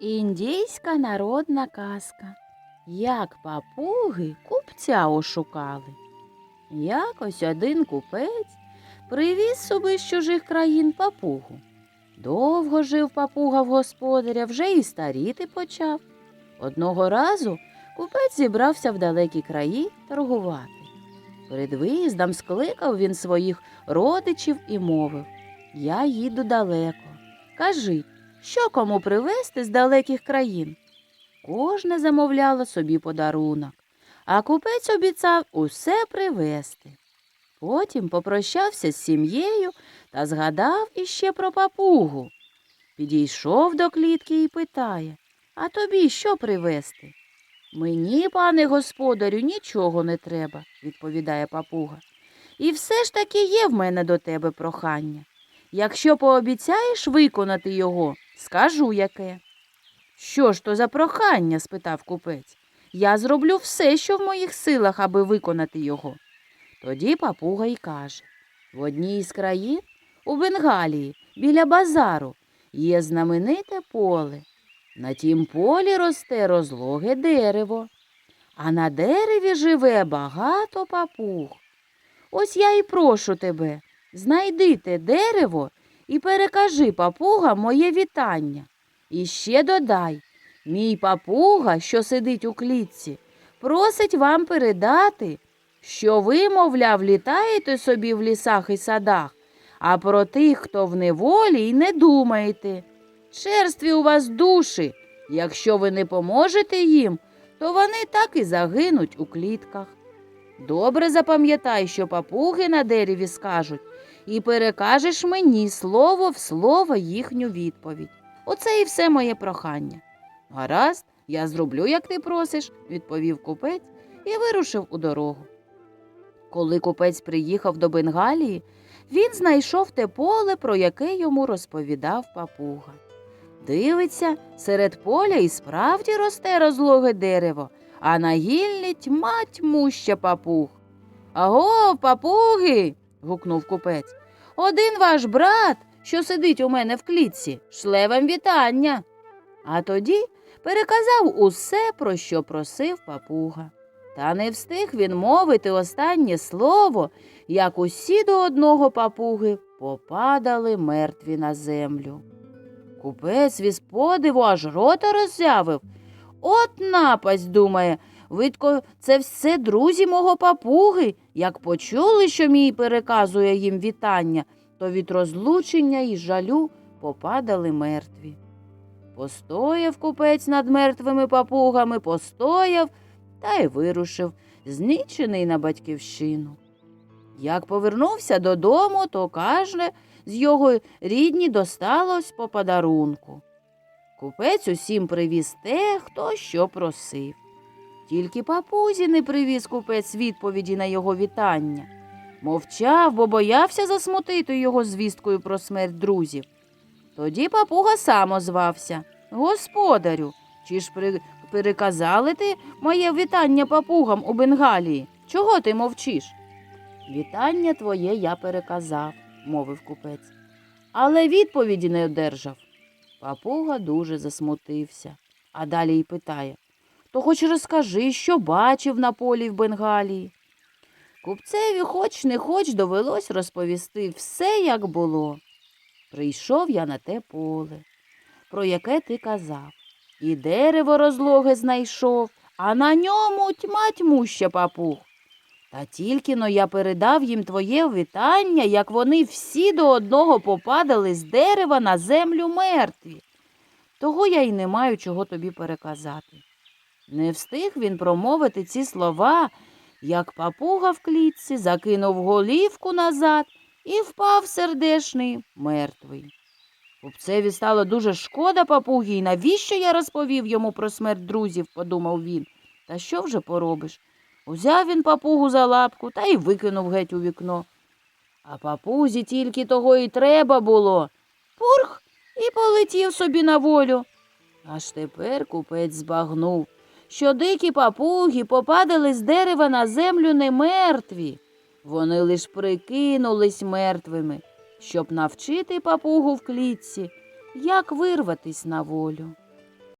Індійська народна казка. Як папуги купця ошукали. Якось один купець привіз собі з чужих країн папугу. Довго жив папуга в господаря, вже і старіти почав. Одного разу купець зібрався в далекі краї торгувати. Перед виїздом скликав він своїх родичів і мовив Я їду далеко. Кажи, що кому привезти з далеких країн? Кожне замовляло собі подарунок, а купець обіцяв усе привезти. Потім попрощався з сім'єю та згадав іще про папугу. Підійшов до клітки і питає А тобі що привезти? Мені, пане господарю, нічого не треба, відповідає папуга. І все ж таки є в мене до тебе прохання. Якщо пообіцяєш виконати його, скажу яке. Що ж то за прохання? спитав купець. Я зроблю все, що в моїх силах, аби виконати його. Тоді папуга й каже в одній із країн, у Бенгалії, біля базару, є знамените поле. На тім полі росте розлоге дерево, а на дереві живе багато папуг. Ось я і прошу тебе, знайди те дерево і перекажи папугам моє вітання. І ще додай, мій папуга, що сидить у клітці, просить вам передати, що ви, мовляв, літаєте собі в лісах і садах, а про тих, хто в неволі, й не думаєте. Черстві у вас душі. Якщо ви не поможете їм, то вони так і загинуть у клітках. Добре запам'ятай, що папуги на дереві скажуть, і перекажеш мені слово в слово їхню відповідь. Оце і все моє прохання. Гаразд, я зроблю, як ти просиш, відповів купець і вирушив у дорогу. Коли купець приїхав до Бенгалії, він знайшов те поле, про яке йому розповідав папуга. Дивиться, серед поля і справді росте розлоге дерево, а на гіллі тьма тьмуща папуг. Аго, папуги. Гукнув купець. Один ваш брат, що сидить у мене в клітці, шле вам вітання. А тоді переказав усе, про що просив папуга. Та не встиг він мовити останнє слово, як усі до одного папуги попадали мертві на землю. Купець від подиву аж рота роззявив. От напасть, думає, видко, це все друзі мого папуги. Як почули, що мій переказує їм вітання, то від розлучення і жалю попадали мертві. Постояв купець над мертвими папугами, постояв та й вирушив, знічений на батьківщину. Як повернувся додому, то каже, з його рідні досталось по подарунку. Купець усім привіз те, хто що просив. Тільки папузі не привіз купець відповіді на його вітання. Мовчав, бо боявся засмутити його звісткою про смерть друзів. Тоді папуга сам озвався. Господарю, чи ж при... переказали ти моє вітання папугам у Бенгалії? Чого ти мовчиш? Вітання твоє я переказав, мовив купець, але відповіді не одержав. Папуга дуже засмутився, а далі й питає То хоч розкажи, що бачив на полі в Бенгалії. Купцеві хоч не хоч довелось розповісти все, як було. Прийшов я на те поле, про яке ти казав, і дерево розлоге знайшов, а на ньому тьма тьмуща папуг. Та тільки но я передав їм твоє вітання, як вони всі до одного попадали з дерева на землю мертві. Того я й не маю чого тобі переказати. Не встиг він промовити ці слова, як папуга в клітці закинув голівку назад і впав сердешний мертвий. Купцеві стало дуже шкода папуги, і навіщо я розповів йому про смерть друзів, подумав він. Та що вже поробиш? Узяв він папугу за лапку та й викинув геть у вікно. А папузі тільки того і треба було. Пурх і полетів собі на волю. Аж тепер купець збагнув, що дикі папуги попадали з дерева на землю не мертві. Вони лиш прикинулись мертвими, щоб навчити папугу в клітці, як вирватись на волю.